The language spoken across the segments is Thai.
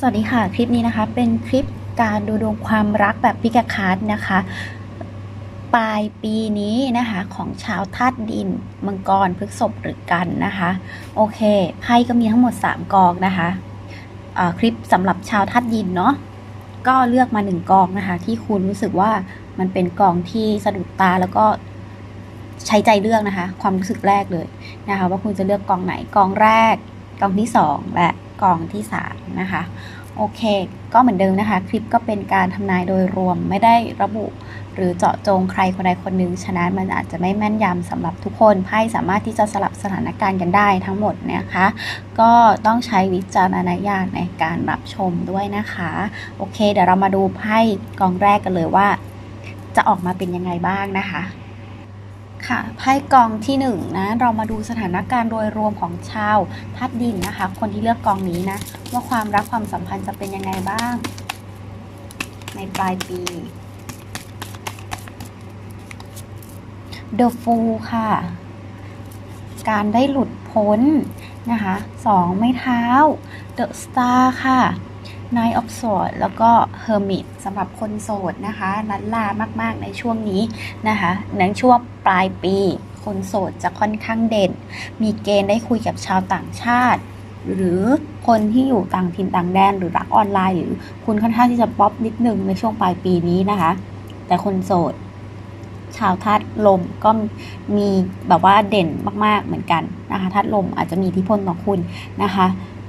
สวัสดีค่ะ คลิปนี้นะคะ เป็นคลิปการดูดวงความรักแบบพิกาคาร์ดนะคะ ปลายปีนี้นะคะของชาวธาตุดิน มังกรพฤกษภหรือกันนะคะ โอเคไพ่ก็มีทั้งหมด 3 กองนะคะอ่าคลิปสำหรับชาวธาตุดินเนาะก็เลือกมา 1 กองนะคะ ที่คุณรู้สึกว่ามันเป็นกองที่สะดุดตาแล้วก็ใช้ใจเลือกนะคะ ความรู้สึกแรกเลยนะคะ ว่าคุณจะเลือกกองไหนกองแรกกองที่ 2 และ กองที่3นะคะโอเค ก็เหมือนเดิมนะคะ คลิปก็เป็นการทำนายโดยรวมไม่ได้ระบุ หรือเจาะจงใครคนใดคนหนึ่งฉะนั้นมันอาจจะไม่แม่นยำสำหรับทุกคนไพ่สามารถที่จะสลับสถานการณ์กันได้ทั้งหมดนะคะ ก็ต้องใช้วิจารณญาณในการรับชมด้วยนะคะ โอเค เดี๋ยวเรามาดูไพ่กองแรกกันเลยว่า จะออกมาเป็นยังไงบ้างนะคะ ค่ะไพ่กองที่หนึ่งนะเรามาดูสถานการณ์โดยรวมของชาวธาตุดินนะคะ คนที่เลือกกองนี้นะว่าความรักความสัมพันธ์จะเป็นยังไงบ้าง ในปลายปี The Fool ค่ะ การได้หลุดพ้นนะคะสองไม้เท้า The Star ค่ะ Nine of Swords แล้วก็ Hermit สำหรับคนโสดนะคะลันลามากๆในช่วงนี้นะคะในช่วงปลายปี คนโสดจะค่อนข้างเด่น มีเกณฑ์ได้คุยกับชาวต่างชาติ หรือคนที่อยู่ต่างถิ่นต่างแดนหรือรักออนไลน์ หรือคุณค่อนข้างที่จะป๊อปนิดนึงในช่วงปลายปีนี้นะคะ แต่คนโสด ชาวธาตุลมก็มีแบบว่าเด่นมากๆเหมือนกันนะคะธาตุลมอาจจะมีอิทธิพลต่อคุณนะคะ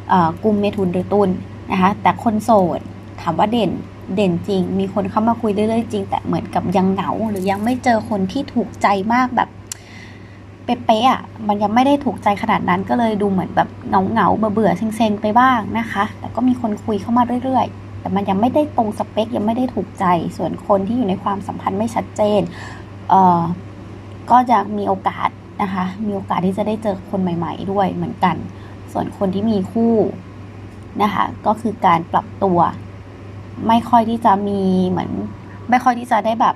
เอ่อกุมเมถุนหรือตุล นะคะแต่คนโสดถามว่าเด่นเด่นจริง มีคนเข้ามาคุยเรื่อยๆจริง แต่เหมือนกับยังเหงาหรือยังไม่เจอคนที่ถูกใจมากแบบเป๊ะๆอะมันยังไม่ได้ถูกใจขนาดนั้นก็เลยดูเหมือนแบบเหงาเหงาๆเบื่อๆเซ็งๆไปบ้างนะคะ แต่ก็มีคนคุยเข้ามาเรื่อยๆ แต่มันยังไม่ได้ตรงสเปคยังไม่ได้ถูกใจ ส่วนคนที่อยู่ในความสัมพันธ์ไม่ชัดเจนเอ่อก็จะมีโอกาสนะคะ มีโอกาสที่จะได้เจอคนใหม่ ๆ ด้วยเหมือนกัน ส่วนคนที่มีคู่ นะคะ ก็คือการปรับตัว ไม่ค่อยที่จะมีเหมือน ไม่ค่อยที่จะได้แบบ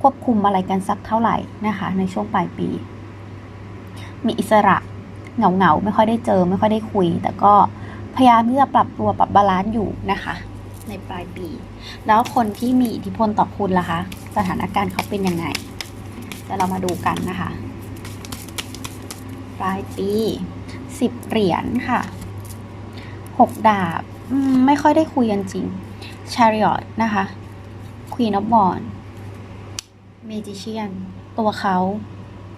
ควบคุมอะไรกันสักเท่าไหร่นะคะ ในช่วงปลายปี มีอิสระเหงาเหงาๆไม่ค่อยได้เจอ ไม่ค่อยได้คุย แต่ก็พยายามที่จะปรับตัวปรับบาลานซ์อยู่นะคะ ในปลายปี แล้วคนที่มีอิทธิพลต่อคุณล่ะคะ สถานการณ์เขาเป็นยังไงเดี๋ยวเรามาดูกันนะคะ ปลายปีสิบเหรียญค่ะ หกดาบ ไม่ค่อยได้คุยกันจริง Chariot นะคะ Queen of Wands Magician ตัวเขา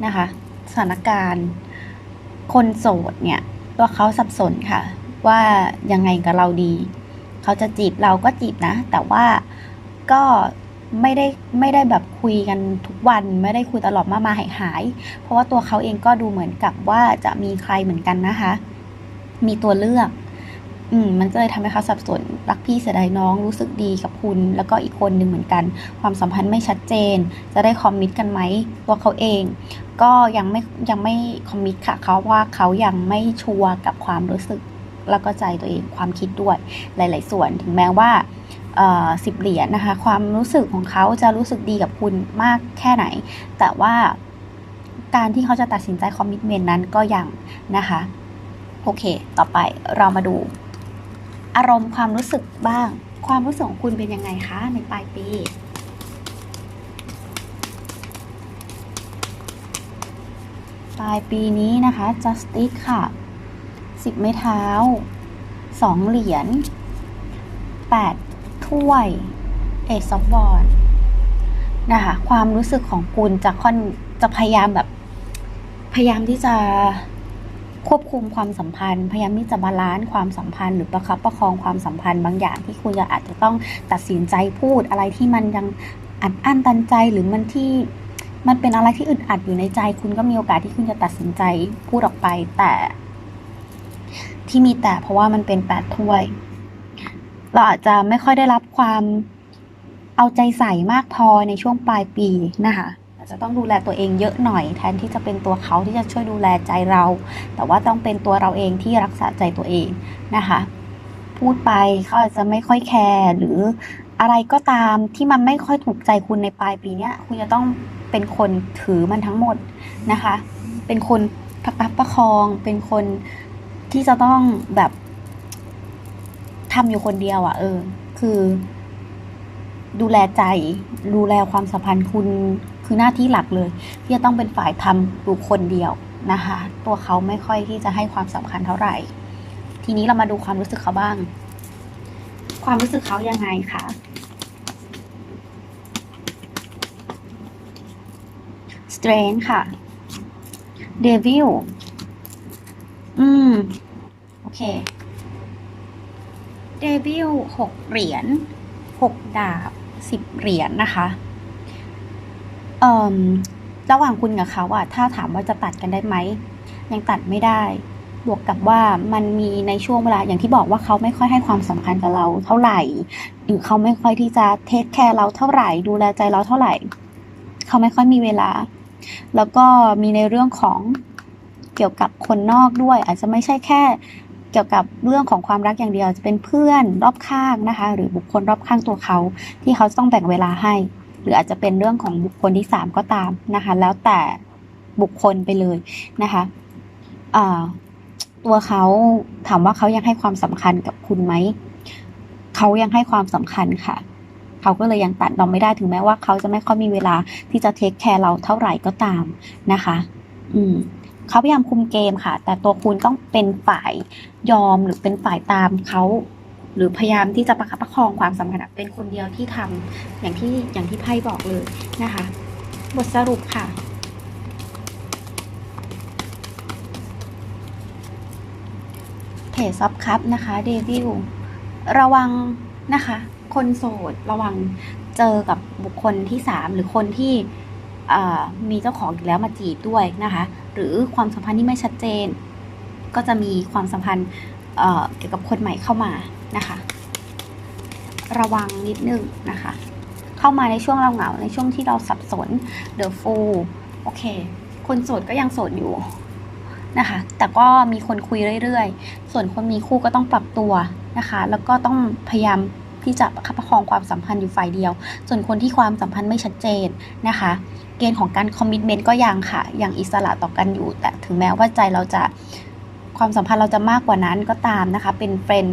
นะคะ สถานการณ์ คนโสดเนี่ย ตัวเขาสับสนค่ะ ว่ายังไงกับเราดี เขาจะจีบเราก็จีบนะ แต่ว่าก็ไม่ได้ไม่ได้แบบคุยกันทุกวันไม่ได้คุยตลอดมามาหายหาย เพราะว่าตัวเขาเองก็ดูเหมือนกับว่าจะมีใครเหมือนกันนะคะ มีตัวเลือก อืมมันก็เลยทำให้เขาสับสนรักพี่เสียดายน้องรู้สึกดีกับคุณ แล้วก็อีกคนหนึ่งเหมือนกัน ความสัมพันธ์ไม่ชัดเจน จะได้คอมมิตกันไหมตัวเขาเอง ก็ยังไม่ยังไม่คอมมิตค่ะเขาว่าเขายังไม่ชัวร์กับความรู้สึกแล้วก็ใจตัวเองความคิดด้วยหลาย ๆ ส่วนถึงแม้ว่าสิบเหรียญนะคะ ความรู้สึกของเขาจะรู้สึกดีกับคุณมากแค่ไหน แต่ว่าการที่เขาจะตัดสินใจคอมมิชเมนต์นั้นก็ยังนะคะ โอเค ต่อไปเรามาดู อารมณ์ความรู้สึกบ้าง ความรู้สึกของคุณเป็นยังไงคะ ในปลายปีปลายปีนี้นะคะ justice ค่ะสิบไม้เท้าสองเหรียญแปดถ้วยเอซอฟบอลนะคะความรู้สึกของคุณจะค่อนจะพยายามแบบ พยายามที่จะ ควบคุมความสัมพันธ์ พยายามที่จะบาลานซ์ความสัมพันธ์หรือประคับประคองความสัมพันธ์บางอย่างที่คุณจะอาจจะต้องตัดสินใจพูดอะไรที่มันยังอัดอั้นตันใจหรือมันที่มันเป็นอะไรที่อึดอัดอยู่ในใจ คุณก็มีโอกาสที่คุณจะตัดสินใจพูดออกไป แต่ ที่มีแต่เพราะว่ามันเป็นแปดถ้วย เราอาจจะไม่ค่อยได้รับความเอาใจใส่มากพอในช่วงปลายปีนะคะ อาจจะต้องดูแลตัวเองเยอะหน่อย แทนที่จะเป็นตัวเขาที่จะช่วยดูแลใจเรา แต่ว่าต้องเป็นตัวเราเองที่รักษาใจตัวเองนะคะ พูดไปเขาอาจจะไม่ค่อยแคร์หรืออะไรก็ตามที่มันไม่ค่อยถูกใจคุณในปลายปีเนี้ยคุณจะต้องเป็นคนถือมันทั้งหมดนะคะ เป็นคนประคับประคอง เป็นคนที่จะต้องแบบทำอยู่คนเดียวอะ่ะ เออ คือ ดูแลใจ ดูแลความสัมพันธ์คุณ คือหน้าที่หลักเลย ที่จะต้องเป็นฝ่ายทำอยู่คนเดียวนะคะ ตัวเขาไม่ค่อยที่จะให้ความสำคัญเท่าไหร่ ทีนี้เรามาดูความรู้สึกเขาบ้าง ความรู้สึกเขายังไงคะ strength ค่ะ devil อืม โอเค devil หกเหรียญหกดาบสิบเหรียญนะคะ ระหว่างคุณกับเขาอะถ้าถามว่าจะตัดกันได้ไหม ยังตัดไม่ได้ บวกกับว่ามันมีในช่วงเวลาอย่างที่บอกว่าเขาไม่ค่อยให้ความสำคัญกับเราเท่าไหร่ หรือเขาไม่ค่อยที่จะเทคแคร์เราเท่าไหร่ ดูแลใจเราเท่าไหร่ เขาไม่ค่อยมีเวลา แล้วก็มีในเรื่องของเกี่ยวกับคนนอกด้วย อาจจะไม่ใช่แค่เกี่ยวกับเรื่องของความรักอย่างเดียวจะเป็นเพื่อนรอบข้างนะคะ หรือบุคคลรอบข้างตัวเขาที่เขาต้องแบ่งเวลาให้ หรืออาจจะเป็นเรื่องของบุคคลที่สามก็ตามนะคะ แล้วแต่บุคคลไปเลยนะคะตัวเขาถามว่าเขายังให้ความสำคัญกับคุณไหมเขายังให้ความสำคัญค่ะเขาก็เลยยังตัดเราไม่ได้ถึงแม้ว่าเขาจะไม่ค่อยมีเวลาที่จะเทคแคร์เราเท่าไหร่ก็ตามนะคะ อืมเขาพยายามคุมเกมค่ะ แต่ตัวคุณต้องเป็นฝ่ายยอมหรือเป็นฝ่ายตามเขา หรือพยายามที่จะประคับประคองความสัมพันธ์เป็นคนเดียวที่ทำอย่างที่อย่างที่ไพ่บอกเลยนะคะ บทสรุปค่ะ เพจซับคัพนะคะเดวิลระวังนะคะ คนโสดระวังเจอกับบุคคลที่ 3 หรือคนที่มีเจ้าของอยู่แล้วมาจีบด้วยนะคะ หรือความสัมพันธ์ที่ไม่ชัดเจน ก็จะมีความสัมพันธ์ เเกี่ยวกับคนใหม่เข้ามานะคะ ระวังนิดนึงนะคะ เข้ามาในช่วงเราเหงาในช่วงที่เราสับสน The Fool โอเค คนโสดก็ยังโสดอยู่นะคะ แต่ก็มีคนคุยเรื่อยๆ ส่วนคนมีคู่ก็ต้องปรับตัวนะคะ แล้วก็ต้องพยายามที่จะประคับประคองความสัมพันธ์อยู่ฝ่ายเดียว ส่วนคนที่ความสัมพันธ์ไม่ชัดเจนนะคะ เกณฑ์ของการคอมมิชเมนต์ก็ยังค่ะ ยังอิสระต่อกันอยู่ แต่ถึงแม้ว่าใจเราจะ ความสัมพันธ์เราจะมากกว่านั้นก็ตามนะคะ เป็นเฟรน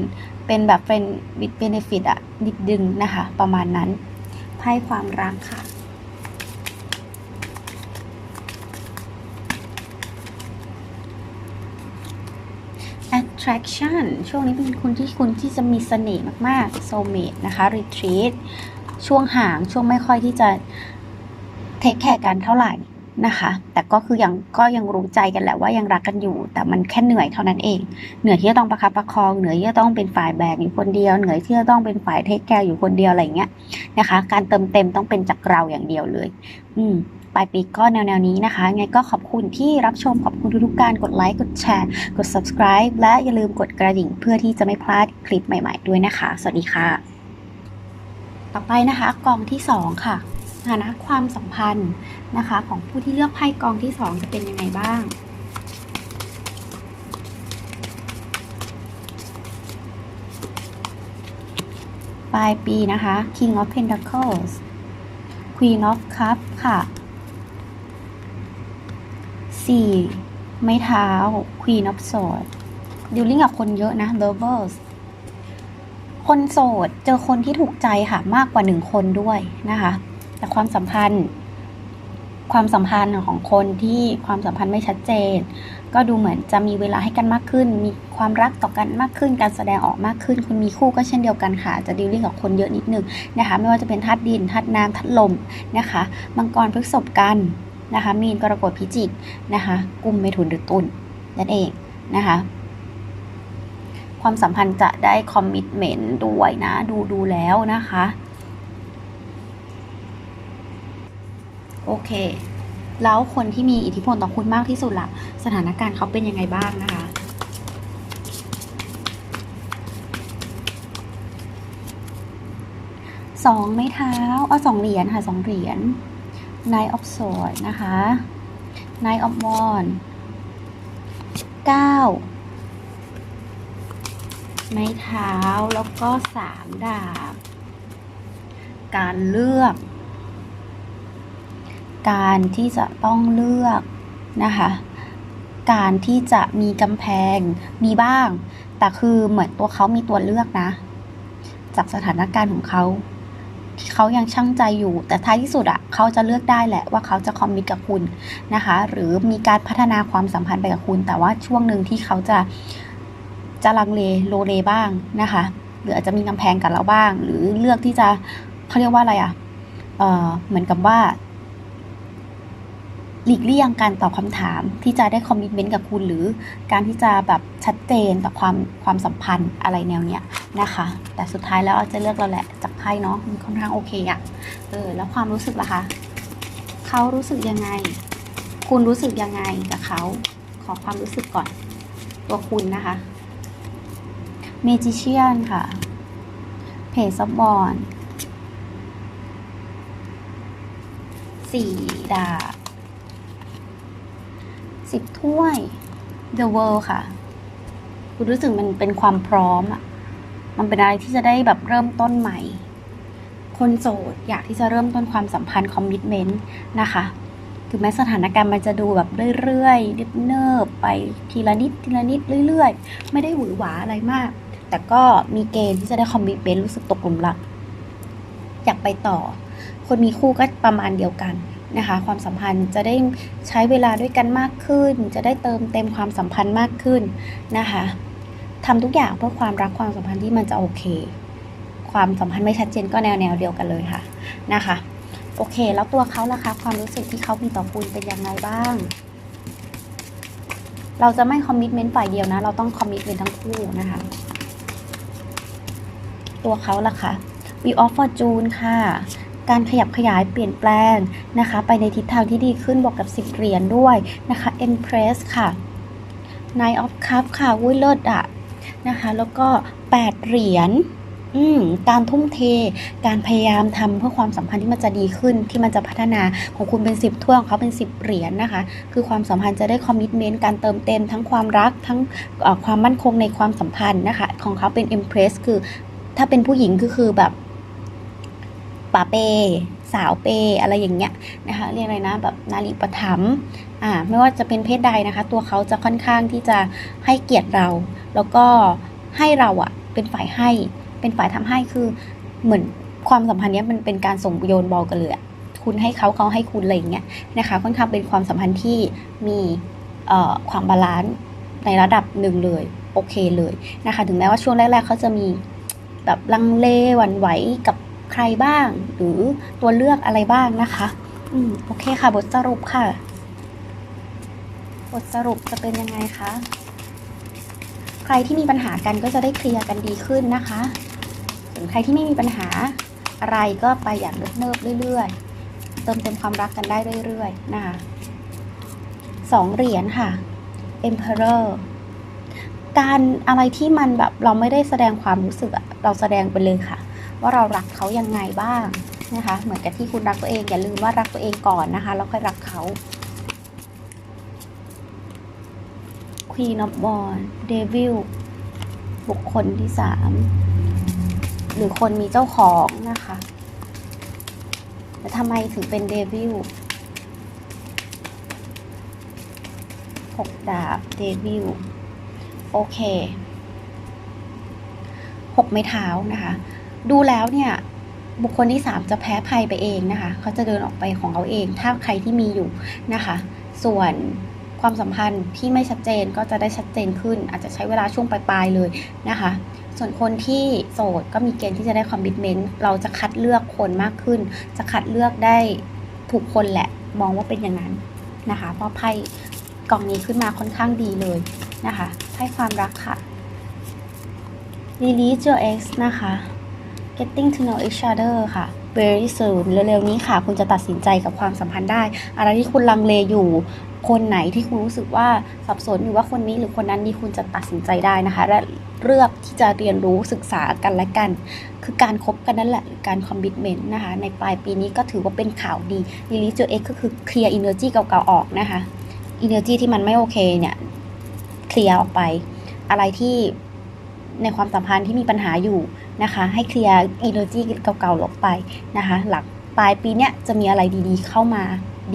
เป็นแบบเฟรนวิดเบเนฟิตอะนิดดึงนะคะ ประมาณนั้นไพ่ความรักค่ะ attraction ช่วงนี้เป็นคุณที่คุณที่จะมีเสน่ห์มากๆ soulmate นะคะ retreat ช่วงห่างช่วงไม่ค่อยที่จะเทคแคร์กันเท่าไหร่ นะคะ แต่ก็คือยังก็ยังรู้ใจกันแหละว่ายังรักกันอยู่ แต่มันแค่เหนื่อยเท่านั้นเอง เหนื่อยที่จะต้องประคับประคอง เหนื่อยที่จะต้องเป็นฝ่ายแบกอยู่คนเดียว เหนื่อยที่จะต้องเป็นฝ่ายเทคแคร์อยู่คนเดียวอะไรเงี้ยนะคะ การเติมเต็มต้องเป็นจากเราอย่างเดียวเลย อืมปลายปีก็แนวๆนี้นะคะไงก็ขอบคุณที่รับชมขอบคุณทุกๆการกดไลค์กดแชร์ กด subscribe และอย่าลืมกดกระดิ่งเพื่อที่จะไม่พลาดคลิปใหม่ ๆ ด้วยนะคะ สวัสดีค่ะ ต่อไปนะคะกองที่ 2 ค่ะ ฐานะความสัมพันธ์นะคะ ของผู้ที่เลือกไพ่กองที่ 2 จะเป็นยังไงบ้างปลายปีนะคะ King of Pentacles Queen of Cups ค่ะสี่ไม้เท้า Queen of Swords ดิวลิ่งกับคนเยอะนะ Lovers คนโสด เจอคนที่ถูกใจค่ะ มากกว่าหนึ่งคนด้วยนะคะ แต่ความสัมพันธ์ ความสัมพันธ์ของคนที่ความสัมพันธ์ไม่ชัดเจน ก็ดูเหมือนจะมีเวลาให้กันมากขึ้น มีความรักต่อกันมากขึ้น การแสดงออกมากขึ้น คุณมีคู่ก็เช่นเดียวกันค่ะ จะดิวลิ่งกับคนเยอะนิดนึงนะคะ ไม่ว่าจะเป็นธาตุดินธาตุน้ำธาตุลมนะคะ มังกรพฤกษภกันนะคะ มีนกรกฎพิจิกนะคะกุมเมถุนหรือตุลนั่นเองนะคะความสัมพันธ์จะได้คอมมิชเมนต์ด้วยนะ ดูดูแล้วนะคะ โอเค แล้วคนที่มีอิทธิพลต่อคุณมากที่สุดล่ะ สถานการณ์เขาเป็นยังไงบ้างนะคะ สองไม้เท้าเอาสองเหรียญค่ะสองเหรียญ Nine of Swords นะคะ Nine of Wands เก้าไม้เท้าแล้วก็สามดาบ การเลือก การที่จะต้องเลือกนะคะ การที่จะมีกำแพงมีบ้าง แต่คือเหมือนตัวเขามีตัวเลือกนะ จากสถานการณ์ของเขาที่เขายังช่างใจอยู่ แต่ท้ายที่สุดอะเขาจะเลือกได้แหละว่าเขาจะคอมมิตกับคุณนะคะ หรือมีการพัฒนาความสัมพันธ์ไปกับคุณ แต่ว่าช่วงหนึ่งที่เขาจะจะลังเลโลเลบ้างนะคะ หรืออาจจะมีกำแพงกับเราบ้าง หรือเลือกที่จะเขาเรียกว่าอะไรอะเออเหมือนกับว่า หลีกเลี่ยงการตอบคำถามที่จะได้คอมมิชเมนต์กับคุณหรือการที่จะแบบชัดเจนต่อความความสัมพันธ์อะไรแนวเนี้ยนะคะ แต่สุดท้ายแล้วเอาจะเลือกเราแหละจากไพ่เนาะมันค่อนข้างโอเคอะเออแล้วความรู้สึกล่ะคะเขารู้สึกยังไง คุณรู้สึกยังไงกับเขาขอความรู้สึกก่อน ตัวคุณนะคะเมจิเชียนค่ะเพจซับบอนสี่ดาบ สิบถ้วย The World ค่ะ คุณรู้สึกมันเป็นความพร้อมอะมันเป็นอะไรที่จะได้แบบเริ่มต้นใหม่ คนโสดอยากที่จะเริ่มต้นความสัมพันธ์คอมมิชเมนต์นะคะ ถึงแม้สถานการณ์มันจะดูแบบเรื่อยๆเนิบๆไปทีละนิดทีละนิดเรื่อย ๆ ไม่ได้หวือหวาอะไรมาก แต่ก็มีเกณฑ์ที่จะได้คอมมิชเมนต์รู้สึกตกหลุมรัก อยากไปต่อ คนมีคู่ก็ประมาณเดียวกัน นะคะ ความสัมพันธ์จะได้ใช้เวลาด้วยกันมากขึ้น จะได้เติมเต็มความสัมพันธ์มากขึ้นนะคะทำทุกอย่างเพื่อความรักความสัมพันธ์ที่มันจะโอเค ความสัมพันธ์ไม่ชัดเจนก็แนวแนวเดียวกันเลยค่ะนะคะโอเค แล้วตัวเขาล่ะคะความรู้สึกที่เขามีต่อคุณเป็นยังไงบ้าง เราจะไม่คอมมิชเมนต์ฝ่ายเดียวนะ เราต้องคอมมิชเมนต์ทั้งคู่นะคะ ตัวเขาล่ะคะ We of Fortune ค่ะ การขยับขยายเปลี่ยนแปลงนะคะ ไปในทิศทางที่ดีขึ้นบวกกับ10เหรียญด้วยนะคะ Empress ค่ะ Nine of Cups ค่ะวุ้ยเลิศอะนะคะ แล้วก็ 8 เหรียญอืมการทุ่มเท การพยายามทำเพื่อความสัมพันธ์ที่มันจะดีขึ้น ที่มันจะพัฒนาของคุณเป็น 10ถ้วยของเขาเป็น 10 เหรียญนะคะ คือความสัมพันธ์จะได้คอมมิชเมนต์การเติมเต็มทั้งความรักทั้งความมั่นคงในความสัมพันธ์นะคะ ของเขาเป็น Empress คือถ้าเป็นผู้หญิงก็คือแบบ ป่าเป สาวเป อะไรอย่างเงี้ยนะคะ เรียกอะไรนะแบบนารีประถมอ่าไม่ว่าจะเป็นเพศใดนะคะ ตัวเขาจะค่อนข้างที่จะให้เกียรติเรา แล้วก็ให้เราอะเป็นฝ่ายให้ เป็นฝ่ายทำให้คือเหมือนความสัมพันธ์เนี้ยมันเป็นการส่งโยนบอลกันเลยคุณให้เขาเขาให้คุณอะไรอย่างเงี้ยนะคะ ค่อนข้างเป็นความสัมพันธ์ที่มีความบาลานซ์ในระดับหนึ่งเลยโอเคเลยนะคะ ถึงแม้ว่าช่วงแรก ๆเขาจะมีแบบลังเลหวั่นไหวกับ ใครบ้าง หรือตัวเลือกอะไรบ้างนะคะอืมโอเคค่ะ บทสรุปค่ะ บทสรุปจะเป็นยังไงคะ ใครที่มีปัญหากันก็จะได้เคลียร์กันดีขึ้นนะคะส่วนใครที่ไม่มีปัญหาอะไรก็ไปอย่างเนิบๆเรื่อย ๆ เติมเต็มความรักกันได้เรื่อย ๆ นะคะสองเหรียญค่ะ Emperor การอะไรที่มันแบบเราไม่ได้แสดงความรู้สึกอะเราแสดงไปเลยค่ะ ว่าเรารักเขายังไงบ้างนะคะ เหมือนกับที่คุณรักตัวเองอย่าลืมว่ารักตัวเองก่อนนะคะแล้วค่อยรักเขา Queen of Wands Devil บุคคลที่สามหรือคนมีเจ้าของนะคะแต่ทำไมถึงเป็นเดวิลหกดาบเดวิลโอเคหกไม้เท้านะคะ ดูแล้วเนี่ยบุคคลที่สามจะแพ้ภัยไปเองนะคะ เขาจะเดินออกไปของเขาเอง ถ้าใครที่มีอยู่นะคะ ส่วนความสัมพันธ์ที่ไม่ชัดเจนก็จะได้ชัดเจนขึ้น อาจจะใช้เวลาช่วงปลายๆเลยนะคะ ส่วนคนที่โสดก็มีเกณฑ์ที่จะได้คอมมิชเมนต์ เราจะคัดเลือกคนมากขึ้น จะคัดเลือกได้ถูกคนแหละ มองว่าเป็นอย่างนั้นนะคะ เพราะไพ่กล่องนี้ขึ้นมาค่อนข้างดีเลยนะคะ ไพ่ความรักค่ะ Release your ex นะคะ Getting to know each other ค่ะ very soon เร็วๆนี้ค่ะ คุณจะตัดสินใจกับความสัมพันธ์ได้ อะไรที่คุณลังเลอยู่ คนไหนที่คุณรู้สึกว่าสับสนอยู่ว่าคนนี้หรือคนนั้นนี่คุณจะตัดสินใจได้นะคะ และเลือกที่จะเรียนรู้ศึกษากันและกัน คือการคบกันนั่นแหละการคอมมิ t เมนต์นะคะ ในปลายปีนี้ก็ถือว่าเป็นข่าวดี release your ex ก็คือเคลียร์ energy เก่าๆออกนะคะ energy ที่มันไม่โอเคเนี่ยเคลียร์ออกไป อะไรที่ในความสัมพันธ์ที่มีปัญหาอยู่ นะคะ ให้เคลียร์ energy เก่าๆลบไปนะคะ หลังปลายปีเนี้ยจะมีอะไรดีๆ เข้ามา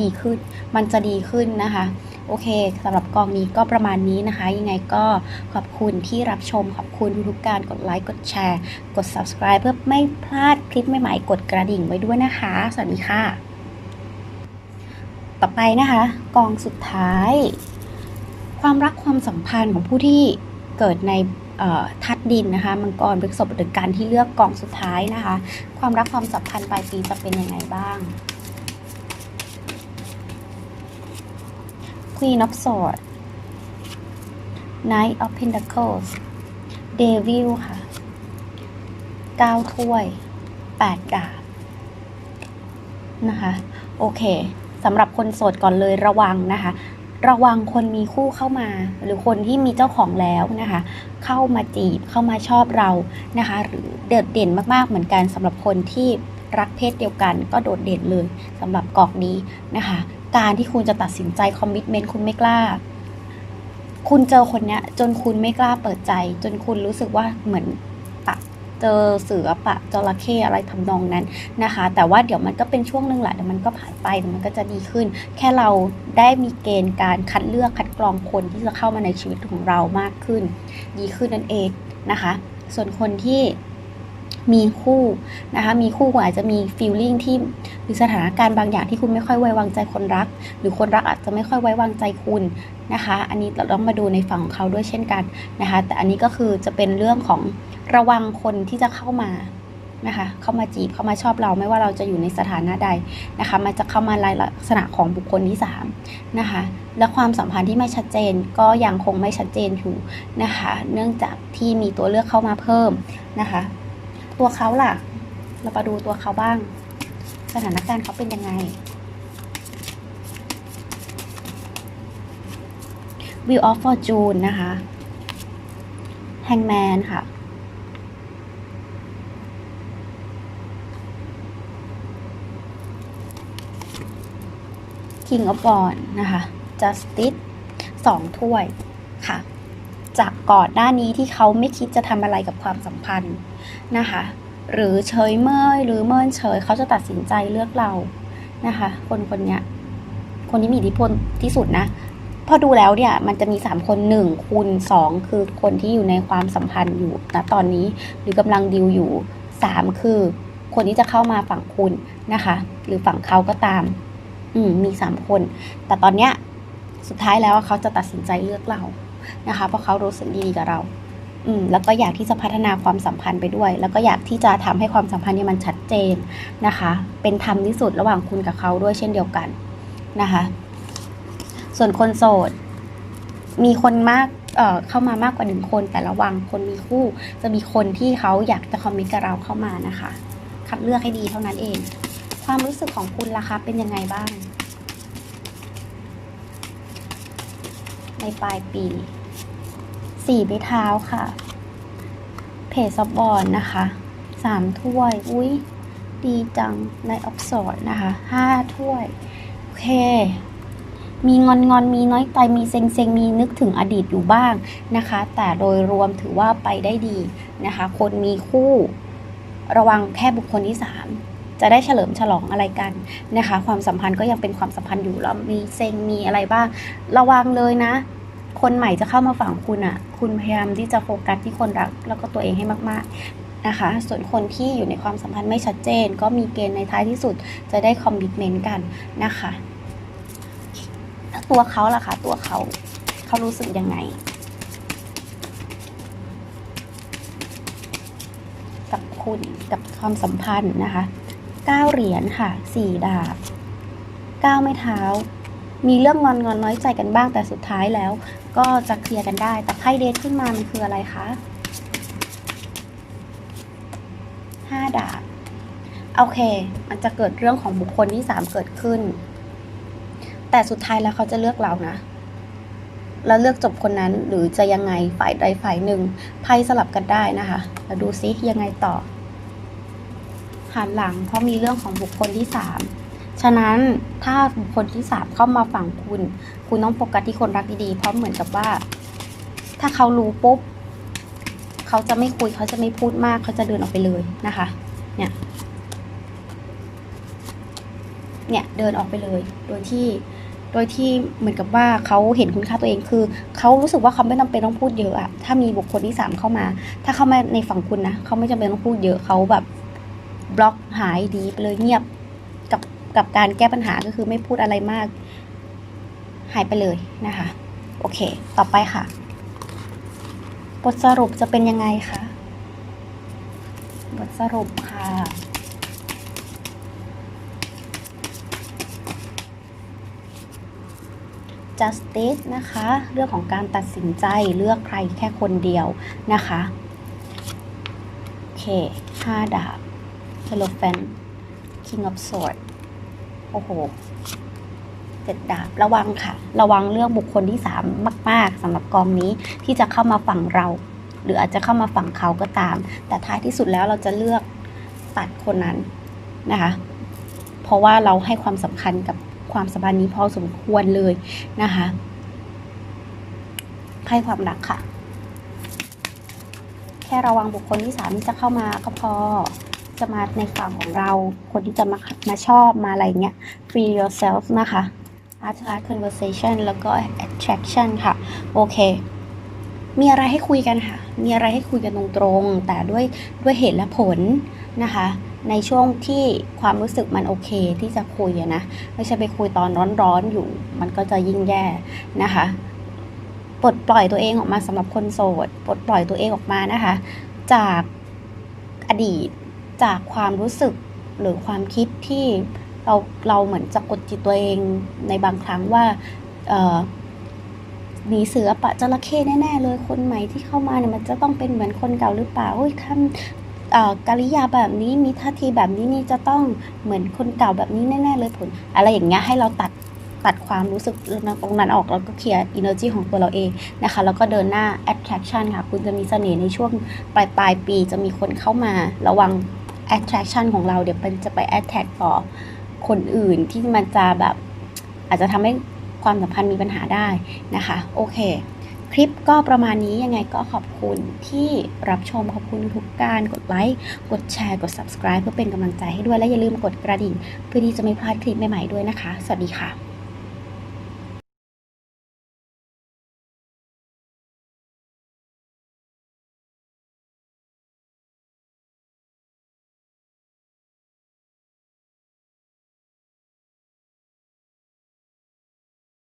ดีขึ้น มันจะดีขึ้นนะคะ โอเคสำหรับกองนี้ก็ประมาณนี้นะคะ ยังไงก็ขอบคุณที่รับชม ขอบคุณทุกการกดไลค์กดแชร์ กด subscribe เพื่อไม่พลาดคลิปใหม่ๆ กดกระดิ่งไว้ด้วยนะคะ สวัสดีค่ะ ต่อไปนะคะ กองสุดท้าย ความรักความสัมพันธ์ของผู้ที่เกิดใน ทัดดินนะคะ มังกรพฤษภหรือการที่เลือกกล่องสุดท้ายนะคะ ความรักความสัมพันธ์ปลายปีจะเป็นยังไงบ้าง Queen of Swords Knight of Pentacles Devil ค่ะ 9 ถ้วย 8 ดาบ นะคะ โอเคสำหรับคนโสดก่อนเลยระวังนะคะ ระวังคนมีคู่เข้ามา หรือคนที่มีเจ้าของแล้วนะคะ เข้ามาจีบเข้ามาชอบเรานะคะ หรือเด่นเด่นมากๆเหมือนกันสำหรับคนที่รักเพศเดียวกันก็โดดเด่นเลยสำหรับกอกนี้นะคะ การที่คุณจะตัดสินใจคอมมิชเมนต์คุณไม่กล้า คุณเจอคนเนี้ยจนคุณไม่กล้าเปิดใจ จนคุณรู้สึกว่าเหมือน เจอเสือปะจระเข้อะไรทำนองนั้นนะคะ แต่ว่าเดี๋ยวมันก็เป็นช่วงหนึ่งแหละเดี๋ยวมันก็ผ่านไปเดี๋ยวมันก็จะดีขึ้น แค่เราได้มีเกณฑ์การคัดเลือกคัดกรองคนที่จะเข้ามาในชีวิตของเรามากขึ้น ดีขึ้นนั่นเองนะคะ ส่วนคนที่ มีคู่นะคะมีคู่คุณอาจจะมีฟีลลิ่งที่หรือสถานการณ์บางอย่างที่คุณไม่ค่อยไว้วางใจคนรัก หรือคนรักอาจจะไม่ค่อยไว้วางใจคุณนะคะ อันนี้เราต้องมาดูในฝั่งของเขาด้วยเช่นกันนะคะ แต่อันนี้ก็คือจะเป็นเรื่องของระวังคนที่จะเข้ามานะคะเข้ามาจีบเข้ามาชอบเราไม่ว่าเราจะอยู่ในสถานะใดนะคะมันจะเข้ามาในลักษณะของบุคคลที่สามนะคะและความสัมพันธ์ที่ไม่ชัดเจนก็ยังคงไม่ชัดเจนอยู่นะคะ เนื่องจากที่มีตัวเลือกเข้ามาเพิ่มนะคะ ตัวเขาล่ะ เรามาดูตัวเขาบ้าง สถานการณ์เขาเป็นยังไง Wheel of Fortune นะคะ Hangman ค่ะ King of w a n d นะคะ Justice สองถ้วยค่ะ จากก่อนหน้านี้ที่เขาไม่คิดจะทำอะไรกับความสัมพันธ์นะคะ หรือเฉยเมยหรือเมินเฉยเขาจะตัดสินใจเลือกเรานะคะ คนคนนี้คนที่มีอิทธิพลที่สุดนะพอดูแล้วเนี่ยมันจะมี 3 คน 1คูณ2คือคนที่อยู่ในความสัมพันธ์อยู่ณตอนนี้หรือกำลังดิวอยู่ 3 คือ คนที่จะเข้ามาฝั่งคุณนะคะ หรือฝั่งเขาก็ตาม อืมมี 3 คน แต่ตอนเนี้ยสุดท้ายแล้วเขาจะตัดสินใจเลือกเรา นะคะ เพราะเขารู้สึกดีกับเรา อืมแล้วก็อยากที่จะพัฒนาความสัมพันธ์ไปด้วย แล้วก็อยากที่จะทำให้ความสัมพันธ์นี่มันชัดเจนนะคะ เป็นธรรมที่สุดระหว่างคุณกับเขาด้วยเช่นเดียวกันนะคะ ส่วนคนโสด มีคนมากเเข้ามามากกว่าหนึ่งคน แต่ระวังคนมีคู่ จะมีคนที่เขาอยากจะคอมมิตกับเราเข้ามานะคะ คัดเลือกให้ดีเท่านั้นเอง ความรู้สึกของคุณล่ะคะเป็นยังไงบ้าง ในปลายปีสี่ไม้เท้าค่ะ เพจซับบอลนะคะสามถ้วย อุ้ยดีจังในออฟสอดนะคะห้าถ้วย โอเค มีงอนงอนมีน้อยใจมีเซ็งเซ็งมีนึกถึงอดีตอยู่บ้างนะคะ แต่โดยรวมถือว่าไปได้ดีนะคะ คนมีคู่ระวังแค่บุคคลที่สาม จะได้เฉลิมฉลองอะไรกันนะคะ ความสัมพันธ์ก็ยังเป็นความสัมพันธ์อยู่แล้วมีเซ็งมีอะไรบ้าง ระวังเลยนะ คนใหม่จะเข้ามาฝั่งคุณอะ่ะ คุณพยายามที่จะโฟกัสที่คนรักแล้วก็ตัวเองให้มาก ๆนะคะ ส่วนคนที่อยู่ในความสัมพันธ์ไม่ชัดเจน ก็มีเกณฑ์ในท้ายที่สุดจะได้คอมมิชเมนต์กันนะคะตัวเขาล่ะคะตัวเขาเขารู้สึกยังไง กับคุณกับความสัมพันธ์นะคะ เก้าเหรียญค่ะสี่ดาบเก้าไม้เท้า มีเรื่องงอนงอนน้อยใจกันบ้างแต่สุดท้ายแล้ว ก็จะเคลียร์กันได้ แต่ไพ่เดทขึ้นมามันคืออะไรคะห้าดาบ โอเค มันจะเกิดเรื่องของบุคคลที่สามเกิดขึ้น แต่สุดท้ายแล้วเขาจะเลือกเรานะแล้วเลือกจบคนนั้นหรือจะยังไงฝ่ายใดฝ่ายหนึ่งไพ่สลับกันได้นะคะแล้วดูซิยังไงต่อ หันหลังเพราะมีเรื่องของบุคคลที่สามฉะนั้นถ้าบุคคลที่สามเข้ามาฝั่งคุณ คุณต้องโฟกัสที่คนรักดีๆ เพราะเหมือนกับว่า ถ้าเขารู้ปุ๊บเขาจะไม่คุยเขาจะไม่พูดมากเขาจะเดินออกไปเลยนะคะ เนี่ยเนี่ยเดินออกไปเลย โดยที่โดยที่เหมือนกับว่าเขาเห็นคุณค่าตัวเองคือเขารู้สึกว่าเขาไม่จำเป็นต้องพูดเยอะอะถ้ามีบุคคลที่สามเข้ามา ถ้าเข้ามาในฝั่งคุณนะเขาไม่จำเป็นต้องพูดเยอะเขาแบบ บล็อกหายดีไปเลยเงียบกับกับการแก้ปัญหาก็คือไม่พูดอะไรมาก หายไปเลยนะคะ โอเค ต่อไปค่ะ บทสรุปจะเป็นยังไงคะบทสรุปค่ะ justice นะคะ เรื่องของการตัดสินใจเลือกใครแค่คนเดียวนะคะ โอเคห้าดาบ Hierophant King of Swords โอ้โหเจ็ดดาบระวังค่ะ ระวังเรื่องบุคคลที่สามมาก ๆสำหรับกองนี้ที่จะเข้ามาฝั่งเรา หรืออาจจะเข้ามาฝั่งเขาก็ตาม แต่ท้ายที่สุดแล้วเราจะเลือกตัดคนนั้นนะคะ เพราะว่าเราให้ความสำคัญกับความสัมพันธ์นี้พอสมควรเลยนะคะให้ความรักค่ะ แค่ระวังบุคคลที่สามที่จะเข้ามาก็พอ จะมาในฝั่งของเรา คนที่จะมามาชอบมาอะไรเงี้ย free yourself นะคะ art to art conversation แล้วก็ attraction ค่ะ โอเค มีอะไรให้คุยกันค่ะ มีอะไรให้คุยกันตรงๆ แต่ด้วยด้วยเหตุและผลนะคะ ในช่วงที่ความรู้สึกมันโอเคที่จะคุยนะ ไม่ใช่ไปคุยตอนร้อนๆอยู่ มันก็จะยิ่งแย่นะคะปลดปล่อยตัวเองออกมาสำหรับคนโสด ปลดปล่อยตัวเองออกมานะคะ จากอดีต จากความรู้สึกหรือความคิดที่เราเราเหมือนจะกดจิตตัวเองในบางครั้งว่าเออหนีเสือปะจระเข้แน่ๆเลยคนใหม่ที่เข้ามาเนี่ยมันจะต้องเป็นเหมือนคนเก่าหรือเปล่าเฮ้ยทำเอ่อกริยาแบบนี้มีท่าทีแบบนี้นี่จะต้องเหมือนคนเก่าแบบนี้แน่ๆเลยผล อะไรอย่างเงี้ยให้เราตัดตัดความรู้สึกตรงนั้นออกแล้วก็เคลียร์ energy ของตัวเราเองนะคะ แล้วก็เดินหน้า attraction ค่ะ คุณจะมีเสน่ห์ในช่วงปลายปลายปีจะมีคนเข้ามาระวัง attraction ของเราเดี๋ยวมันจะไป attract ต่อคนอื่นที่มันจะแบบอาจจะทำให้ความสัมพันธ์มีปัญหาได้นะคะ โอเค คลิปก็ประมาณนี้ยังไงก็ขอบคุณที่รับชมขอบคุณทุกการกดไลค์ กดแชร์ กด subscribe เพื่อเป็นกำลังใจให้ด้วยและอย่าลืมกดกระดิ่ง เพื่อที่จะไม่พลาดคลิปใหม่ๆด้วยนะคะ สวัสดีค่ะ